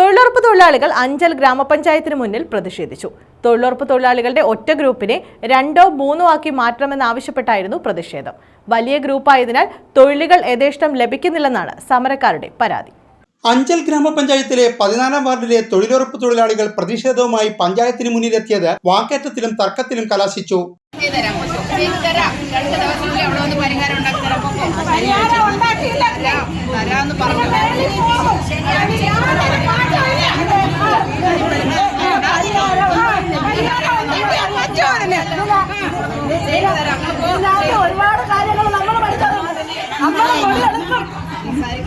തൊഴിലുറപ്പ് തൊഴിലാളികൾ അഞ്ചൽ ഗ്രാമപഞ്ചായത്തിന് മുന്നിൽ പ്രതിഷേധിച്ചു. തൊഴിലുറപ്പ് തൊഴിലാളികളുടെ ഒറ്റ ഗ്രൂപ്പിനെ രണ്ടോ മൂന്നോ ആക്കി മാറ്റണമെന്നാവശ്യപ്പെട്ടായിരുന്നു പ്രതിഷേധം. വലിയ ഗ്രൂപ്പായതിനാൽ തൊഴിലുകൾ യഥേഷ്ടം ലഭിക്കുന്നില്ലെന്നാണ് സമരക്കാരുടെ പരാതി. അഞ്ചൽ ഗ്രാമപഞ്ചായത്തിലെ പതിനാലാം വാർഡിലെ തൊഴിലുറപ്പ് തൊഴിലാളികൾ പ്രതിഷേധവുമായി പഞ്ചായത്തിന് മുന്നിലെത്തിയത് വാക്കേറ്റത്തിലും തർക്കത്തിലും കലാശിച്ചു. ചെയ്തു തരാം.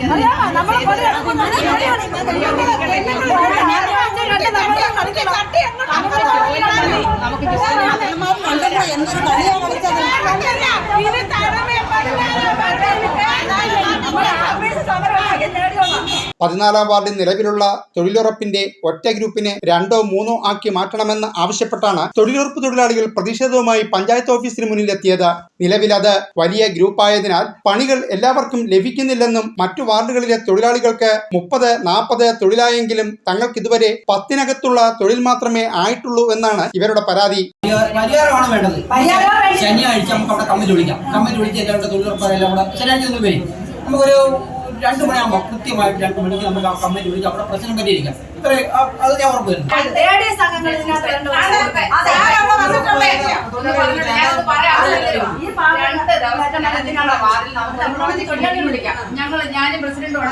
നമുക്ക് എന്തൊരു കളിയാണ് കളിച്ചത് പതിനാലാം വാർഡിൽ നിലവിലുള്ള തൊഴിലുറപ്പിന്റെ ഒറ്റ ഗ്രൂപ്പിനെ രണ്ടോ മൂന്നോ ആക്കി മാറ്റണമെന്ന് ആവശ്യപ്പെട്ടാണ് തൊഴിലുറപ്പ് തൊഴിലാളികൾ പ്രതിഷേധവുമായി പഞ്ചായത്ത് ഓഫീസിന് മുന്നിലെത്തിയത്. നിലവിൽ അത് വലിയ ഗ്രൂപ്പായതിനാൽ പണികൾ എല്ലാവർക്കും ലഭിക്കുന്നില്ലെന്നും മറ്റു വാർഡുകളിലെ തൊഴിലാളികൾക്ക് മുപ്പത് നാൽപ്പത് തൊഴിലായെങ്കിലും തങ്ങൾക്ക് ഇതുവരെ പത്തിനകത്തുള്ള തൊഴിൽ മാത്രമേ ആയിട്ടുള്ളൂ എന്നാണ് ഇവരുടെ പരാതി. പരിഹാരമാണ് വേണ്ടത്? ശനിയാഴ്ച നമുക്ക് അവിടെ കമ്മിറ്റി വിളിക്കാം. കമ്മിറ്റി വിളിച്ച് എല്ലാവരുടെ തൊഴിലുറപ്പ് എല്ലാം കൂടെ ശനിയാഴ്ച നിങ്ങൾ വരും. നമുക്കൊരു രണ്ട് മണിയാകുമ്പോൾ കൃത്യമായിട്ട് രണ്ടു മണിക്ക് നമുക്ക് ആ കമ്മിറ്റി വിളിച്ച് അവിടെ പ്രശ്നം പരിഹരിക്കാം ഇത്ര അത് ഞാൻ ഉറപ്പ് തരുന്നു ഞങ്ങൾ ഞാനും പ്രസിഡന്റും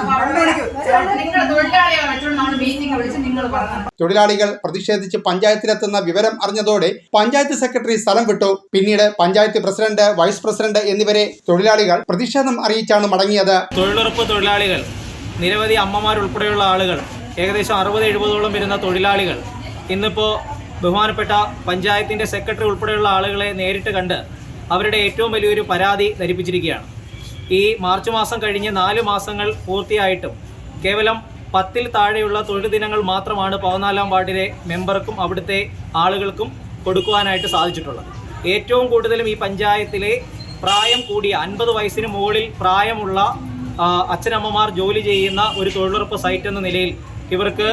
തൊഴിലാളികൾ പ്രതിഷേധിച്ച് പഞ്ചായത്തിലെത്തുന്ന വിവരം അറിഞ്ഞതോടെ പഞ്ചായത്ത് സെക്രട്ടറി സ്ഥലം വിട്ടു. പിന്നീട് പഞ്ചായത്ത് പ്രസിഡന്റ് വൈസ് പ്രസിഡന്റ് എന്നിവരെ തൊഴിലാളികൾ പ്രതിഷേധം അറിയിച്ചാണ് മടങ്ങിയത്. തൊഴിലുറപ്പ് തൊഴിലാളികൾ നിരവധി അമ്മമാരുൾപ്പെടെയുള്ള ആളുകൾ ഏകദേശം അറുപത് എഴുപതോളം വരുന്ന തൊഴിലാളികൾ ഇന്നിപ്പോൾ ബഹുമാനപ്പെട്ട പഞ്ചായത്തിന്റെ സെക്രട്ടറി ഉൾപ്പെടെയുള്ള ആളുകളെ നേരിട്ട് കണ്ട് അവരുടെ ഏറ്റവും വലിയൊരു പരാതി ധരിപ്പിച്ചിരിക്കുകയാണ്. ഈ മാർച്ച് മാസം കഴിഞ്ഞ് നാല് മാസങ്ങൾ പൂർത്തിയായിട്ടും കേവലം പത്തിൽ താഴെയുള്ള തൊഴിൽ ദിനങ്ങൾ മാത്രമാണ് പതിനാലാം വാർഡിലെ മെമ്പർക്കും അവിടുത്തെ ആളുകൾക്കും കൊടുക്കുവാനായിട്ട് സാധിച്ചിട്ടുള്ളത്. ഏറ്റവും കൂടുതലും ഈ പഞ്ചായത്തിലെ പ്രായം കൂടിയ അൻപത് വയസ്സിന് മുകളിൽ പ്രായമുള്ള അച്ഛനമ്മമാർ ജോലി ചെയ്യുന്ന ഒരു തൊഴിലുറപ്പ് സൈറ്റ് എന്ന നിലയിൽ ഇവർക്ക്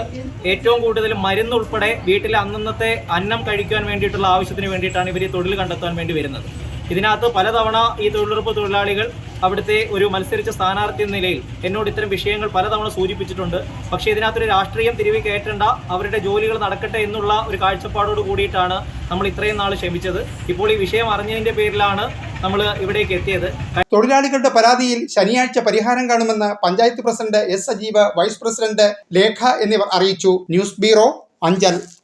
ഏറ്റവും കൂടുതൽ മരുന്ന് ഉൾപ്പെടെ വീട്ടിലെ അന്നന്നത്തെ അന്നം കഴിക്കാൻ വേണ്ടിയിട്ടുള്ള ആവശ്യത്തിന് വേണ്ടിയിട്ടാണ് ഇവർ ഈ തൊഴിൽ കണ്ടെത്താൻ വേണ്ടി വരുന്നത്. ഇതിനകത്ത് പലതവണ ഈ തൊഴിലുറപ്പ് തൊഴിലാളികൾ അവിടുത്തെ ഒരു മത്സരിച്ച സ്ഥാനാർത്ഥി എന്ന നിലയിൽ എന്നോട് ഇത്തരം വിഷയങ്ങൾ പലതവണ സൂചിപ്പിച്ചിട്ടുണ്ട്. പക്ഷേ ഇതിനകത്തൊരു രാഷ്ട്രീയം തിരികെ കയറ്റേണ്ട അവരുടെ ജോലികൾ നടക്കട്ടെ എന്നുള്ള ഒരു കാഴ്ചപ്പാടോട് കൂടിയിട്ടാണ് നമ്മൾ ഇത്രയും നാൾ ക്ഷമിച്ചത്. ഇപ്പോൾ ഈ വിഷയം അറിഞ്ഞതിന്റെ പേരിലാണ് നമ്മൾ ഇവിടേക്ക് എത്തിയത്. തൊഴിലാളികളുടെ പരാതിയിൽ ശനിയാഴ്ച പരിഹാരം കാണുമെന്ന് panchayat president S Sajeev vice president Lekha എന്നിവർ അറിയിച്ചു. News bureau Anchal.